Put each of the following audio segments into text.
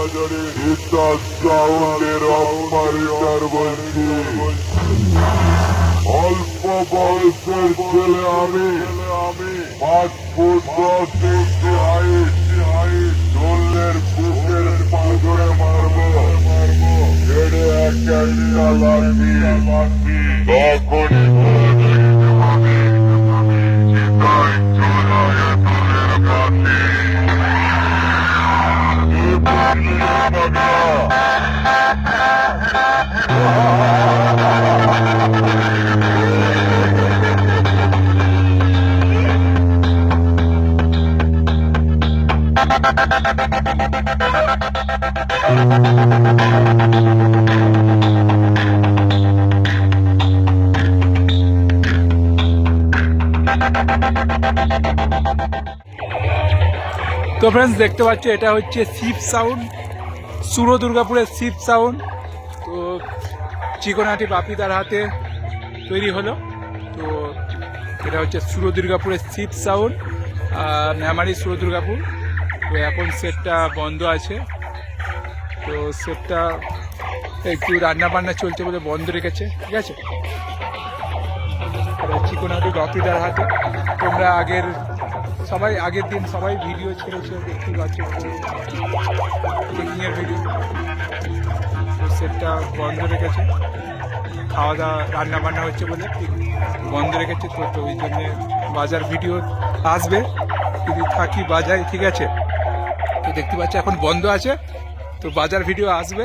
বাজারে এটা সাউন্ডের অপারেটর বলছি অল্প বয়সের ছেলে আমি। পাঁচ ফুট দশ ইঞ্চি হাইট চল্লের বুকের পাঁচড়ে মারবো। ছেড়ে এক একটা লাঠি। লাঠি তো ফ্রেন্ডস দেখতে পাচ্ছ এটা হচ্ছে শিব সাউন্ড সুরো দুর্গাপুরের শিব সাউন্ড তো চিকনাটি বাপি তার হাতে তৈরি হলো। তো এটা হচ্ছে সুরো দুর্গাপুরের শিব সাউন্ড আর মেমারি সুরো দুর্গাপুর তো এখন সেটটা বন্ধ আছে। তো সেটটা একটু রান্না বান্না চলছে বলে বন্ধ রেখেছে। ঠিক আছে? চিকনাটি বাপিদার হাতে। তোমরা আগের সবাই আগের দিন সবাই ভিডিও ছেড়েছে, দেখতে পাচ্ছ। চেকিংয়ের ভিডিও তো সেটটা বন্ধ রেখেছে। খাওয়া দাওয়া রান্না বান্না হচ্ছে বলে বন্ধ রেখেছে। তো তো ওই জন্যে বাজার ভিডিও আসবে। যদি থাকি বাজায় ঠিক আছে। তো দেখতে পাচ্ছ এখন বন্ধ আছে। তো বাজার ভিডিও আসবে।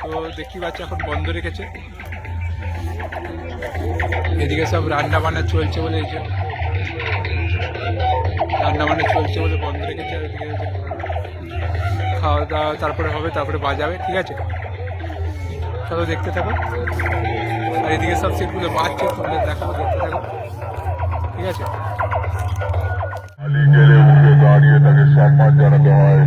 তো দেখতে পাচ্ছ এখন বন্ধ রেখেছে। এদিকে সব রান্না বান্না চলছে বলে এই রান্না বান্না চলছে বলে বন্ধ রেখেছে খাওয়া দাওয়া তারপরে হবে, তারপরে বাজাবে, ঠিক আছে? চলো দেখতে থাকো। আর এদিকে সব সিটগুলো বাজছে তোমাদের দেখাবো দেখতে থাকো। ঠিক আছে? দাঁড়িয়ে তাকে সম্মান জানাতে হয়।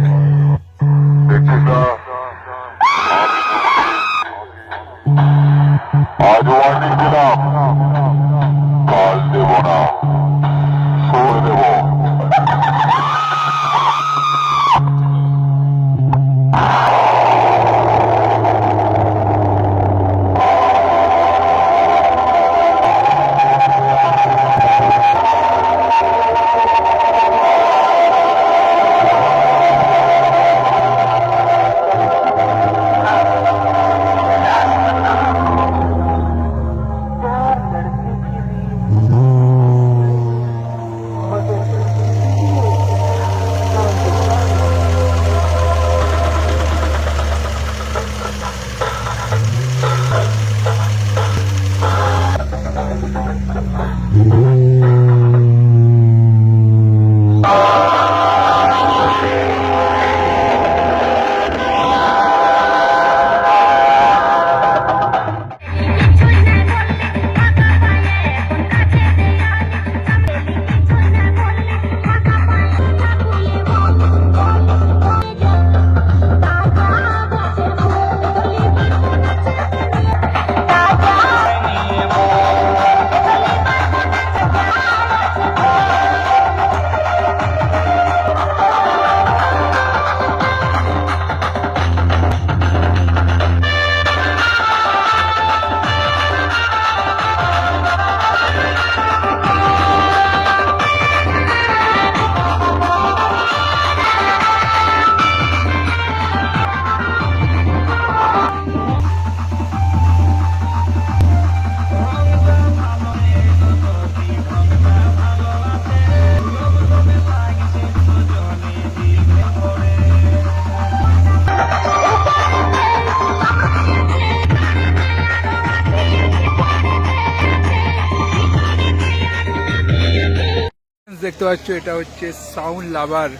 দেখতে পাচ্ছ, এটা হচ্ছে সাউন্ড লাভার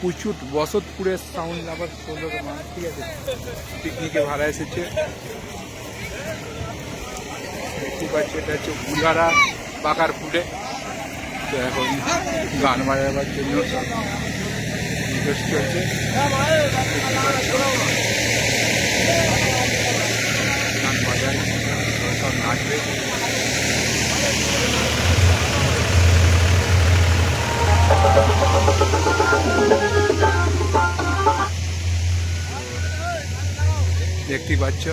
কুচুট বসতপুরের সাউন্ড লাভার ষোলো মানুষ ঠিক আছে? পিকনিকে ভাড়া এসেছে। দেখতে পাচ্ছ, এটা হচ্ছে বুলারা বাকারপুরে। তো এখন গান বাজাবার জন্য চলছে। দেখতেই পাচ্ছ।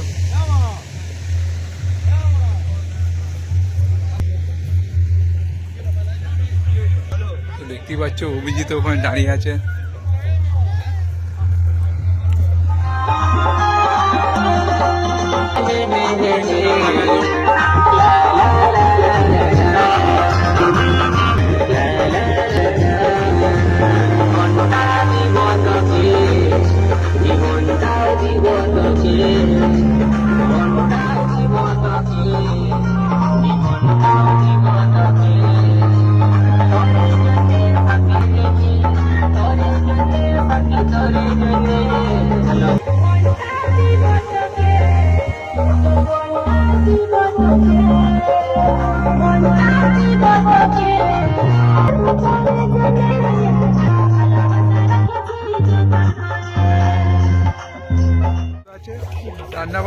দেখতেই পাচ্ছ অভিজিৎ ওখানে দাঁড়িয়ে আছে।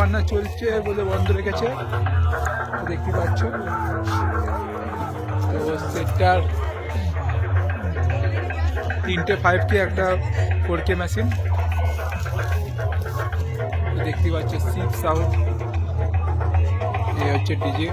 রান্না চলছে বলে বন্ধ রেখেছে। দেখতে পাচ্ছ। তো সেটটার তিনটে ফাইভ টি একটা ফোর কে মেশিন দেখতে পাচ্ছ সিক্স সাউন্ড এই হচ্ছে ডিজে